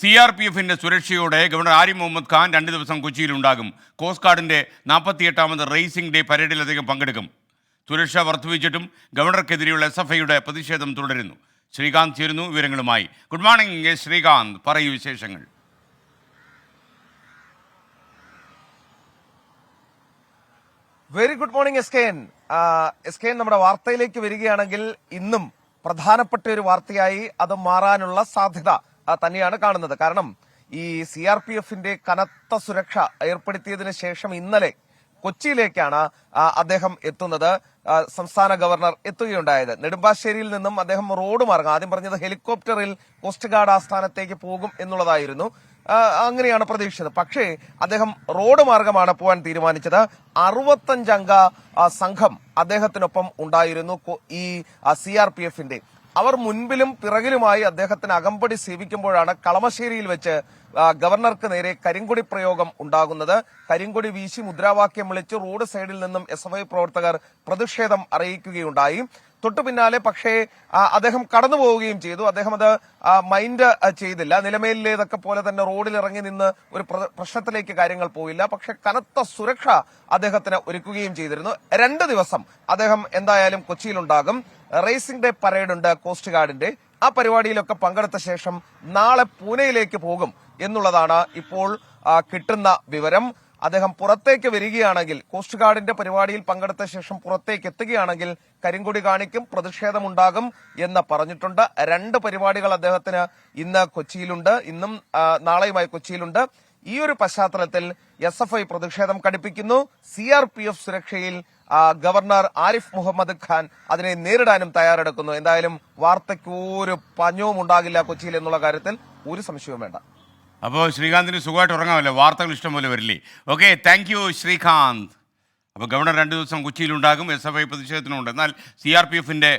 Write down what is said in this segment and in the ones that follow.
C R P എഫിന്റെ സുരക്ഷയോടെ governor Arif Muhammad Khan രണ്ട് ദിവസം കൊച്ചിയിലുണ്ടാകും. കോസ്റ്റ് ഗാർഡിന്റെ നാൽപ്പത്തിയെട്ടാമത് റേസിംഗ് ഡേ പരേഡിൽ അദ്ദേഹം പങ്കെടുക്കും. സുരക്ഷ വർദ്ധിപ്പിച്ചിട്ടും ഗവർണർക്കെതിരെയുള്ള എസ് എഫ് ഐയുടെ പ്രതിഷേധം തുടരുന്നു. ശ്രീകാന്ത് ചേരുന്നു വിവരങ്ങളുമായി. Good morning Sreekanth. പറയൂ വിശേഷങ്ങൾ. Very good morning S K N S K N നമ്മുടെ വാർത്തയിലേക്ക് വരികയാണെങ്കിൽ ഇന്നും പ്രധാനപ്പെട്ട ഒരു വാർത്തയായി അത് മാറാനുള്ള സാധ്യത തന്നെയാണ് കാണുന്നത്. കാരണം ഈ സി ആർ പി എഫിന്റെ കനത്ത സുരക്ഷ ഏർപ്പെടുത്തിയതിനു ശേഷം ഇന്നലെ കൊച്ചിയിലേക്കാണ് അദ്ദേഹം എത്തുന്നത്. സംസ്ഥാന ഗവർണർ എത്തുകയുണ്ടായത്. നെടുമ്പാശ്ശേരിയിൽ നിന്നും അദ്ദേഹം റോഡ് മാർഗം ആദ്യം പറഞ്ഞത് ഹെലികോപ്റ്ററിൽ കോസ്റ്റ് ഗാർഡ് ആസ്ഥാനത്തേക്ക് പോകും എന്നുള്ളതായിരുന്നു. അങ്ങനെയാണ് പ്രതീക്ഷിച്ചത്. പക്ഷേ അദ്ദേഹം റോഡ് മാർഗമാണ് പോകാൻ തീരുമാനിച്ചത്. അറുപത്തഞ്ചംഗ സംഘം അദ്ദേഹത്തിനൊപ്പം ഉണ്ടായിരുന്നു. ഈ സി ആർ പി എഫിന്റെ അവർ മുൻപിലും പിറകിലുമായി അദ്ദേഹത്തിന് അകമ്പടി സേവിക്കുമ്പോഴാണ് കളമശ്ശേരിയിൽ വെച്ച് ഗവർണർക്ക് നേരെ കരിങ്കൊടി പ്രയോഗം ഉണ്ടാകുന്നത്. കരിങ്കൊടി വീശി മുദ്രാവാക്യം വിളിച്ച് റോഡ് സൈഡിൽ നിന്നും എസ് പ്രവർത്തകർ പ്രതിഷേധം അറിയിക്കുകയുണ്ടായി. തൊട്ടു പിന്നാലെ പക്ഷേ അദ്ദേഹം കടന്നു പോവുകയും ചെയ്തു. അദ്ദേഹം അത് മൈൻഡ് ചെയ്തില്ല. നിലമേലിലേതൊക്കെ പോലെ തന്നെ റോഡിൽ ഇറങ്ങി നിന്ന് ഒരു പ്രശ്നത്തിലേക്ക് കാര്യങ്ങൾ പോയില്ല. പക്ഷെ കനത്ത സുരക്ഷ അദ്ദേഹത്തിന് ഒരുക്കുകയും ചെയ്തിരുന്നു. രണ്ട് ദിവസം അദ്ദേഹം എന്തായാലും കൊച്ചിയിലുണ്ടാകും. റേസിംഗ് ഡേ പരേഡ് ഉണ്ട് കോസ്റ്റ് ഗാർഡിന്റെ. ആ പരിപാടിയിലൊക്കെ പങ്കെടുത്ത ശേഷം നാളെ പൂനെയിലേക്ക് പോകും എന്നുള്ളതാണ് ഇപ്പോൾ കിട്ടുന്ന വിവരം. അദ്ദേഹം പുറത്തേക്ക് വരികയാണെങ്കിൽ കോസ്റ്റ് ഗാർഡിന്റെ പരിപാടിയിൽ പങ്കെടുത്ത ശേഷം പുറത്തേക്ക് എത്തുകയാണെങ്കിൽ കരിങ്കൊടി കാണിക്കും പ്രതിഷേധമുണ്ടാകും എന്ന് പറഞ്ഞിട്ടുണ്ട്. രണ്ട് പരിപാടികൾ അദ്ദേഹത്തിന് ഇന്ന് കൊച്ചിയിലുണ്ട്. ഇന്നും നാളെയുമായി കൊച്ചിയിലുണ്ട്. ഈ ഒരു പശ്ചാത്തലത്തിൽ എസ് എഫ് ഐ പ്രതിഷേധം കടുപ്പിക്കുന്നു. സി ആർ പി എഫ് സുരക്ഷയിൽ ഗവർണർ ആരിഫ് മുഹമ്മദ് ഖാൻ അതിനെ നേരിടാനും തയ്യാറെടുക്കുന്നു. എന്തായാലും വാർത്തയ്ക്ക് ഒരു പഞ്ഞവും ഉണ്ടാകില്ല കൊച്ചിയിൽ എന്നുള്ള കാര്യത്തിൽ ഒരു സംശയവും വേണ്ട. അപ്പോൾ ശ്രീകാന്തിന് സുഖമായിട്ട് ഉറങ്ങാമല്ലോ. വാർത്തകൾ ഇഷ്ടംപോലെ വരില്ലേ. Okay thank you Sreekanth. അപ്പോൾ ഗവർണർ രണ്ട് ദിവസം കൊച്ചിയിലുണ്ടാകും എസ് എഫ് ഐ പ്രതിഷേധത്തിനുണ്ട്. എന്നാൽ സി ആർ പി എഫിന്റെ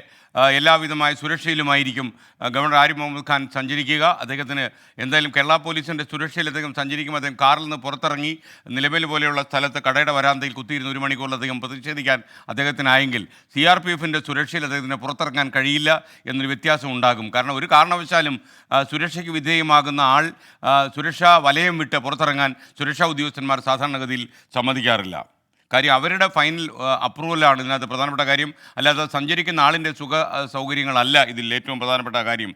എല്ലാവിധമായ സുരക്ഷയിലുമായിരിക്കും ഗവർണർ ആരിഫ് മുഹമ്മദ് ഖാൻ സഞ്ചരിക്കുക. അദ്ദേഹത്തിന് എന്തായാലും കേരള പോലീസിന്റെ സുരക്ഷയിൽ അദ്ദേഹം സഞ്ചരിക്കും അദ്ദേഹം കാറിൽ നിന്ന് പുറത്തിറങ്ങി നിലവിൽ പോലെയുള്ള സ്ഥലത്ത് കടയുടെ വരാന്തയിൽ കുത്തിയിരുന്ന ഒരു മണിക്കൂറിൽ അദ്ദേഹം പ്രതിഷേധിക്കാൻ അദ്ദേഹത്തിനായെങ്കിൽ സി ആർ പി എഫിന്റെ സുരക്ഷയിൽ അദ്ദേഹത്തിന് പുറത്തിറങ്ങാൻ കഴിയില്ല എന്നൊരു വ്യത്യാസം ഉണ്ടാകും. കാരണം ഒരു കാരണവശാലും സുരക്ഷയ്ക്ക് വിധേയമാകുന്ന ആൾ സുരക്ഷാ വലയം വിട്ട് പുറത്തിറങ്ങാൻ സുരക്ഷാ ഉദ്യോഗസ്ഥന്മാർ സാധാരണഗതിയിൽ സമ്മതിക്കാറില്ല. കാര്യം അവരുടെ ഫൈനൽ അപ്രൂവലാണ് ഇതിനകത്ത് പ്രധാനപ്പെട്ട കാര്യം. അല്ലാതെ സഞ്ചരിക്കുന്ന ആളിന്റെ സുഖ സൗകര്യങ്ങളല്ല ഇതിൽ ഏറ്റവും പ്രധാനപ്പെട്ട കാര്യം.